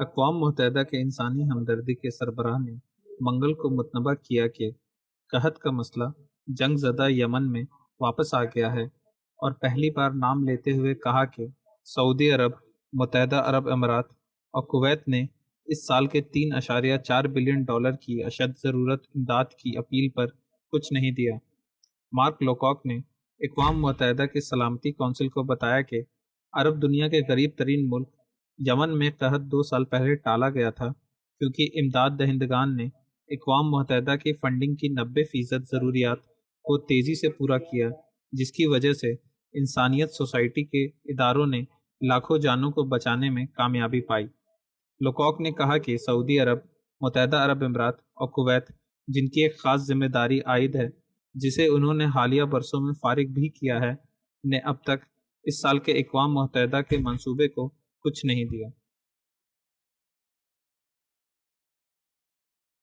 अक़वाम मुत्तहिदा के इंसानी हमदर्दी के सरबराह ने मंगल को मुतनबा किया कि कहत का मसला जंग ज़दा यमन में वापस आ गया है और पहली बार नाम लेते हुए कहा कि सऊदी अरब, मुतहदा अरब अमारात और कुवैत ने इस साल के तीन अशारिया चार बिलियन डॉलर की अशद ज़रूरत इमदाद की अपील पर कुछ नहीं दिया। मार्क लोकॉक ने अकवाम मुतहदा की सलामती कौंसिल को बताया कि अरब दुनिया के गरीब तरीन मुल्क यमन में कहत दो साल पहले टाला गया था, क्योंकि इमदाद दहिंदगान ने अकवाम मुतहदा की फ़ंडिंग की नब्बे फ़ीसद ज़रूरियात को तेज़ी से पूरा किया, जिसकी वजह से इंसानियत सोसाइटी के इदारों ने लाखों जानों को बचाने में कामयाबी पाई। लोकॉक ने कहा कि सऊदी अरब, मुतहदा अरब अमारात और कुवैत, जिनकी एक ख़ास ज़िम्मेदारी आयद है, जिसे उन्होंने हालिया बरसों में फारिग भी किया है, ने अब तक इस साल के अकवाम मुतहदा के मंसूबे को कुछ नहीं दिया।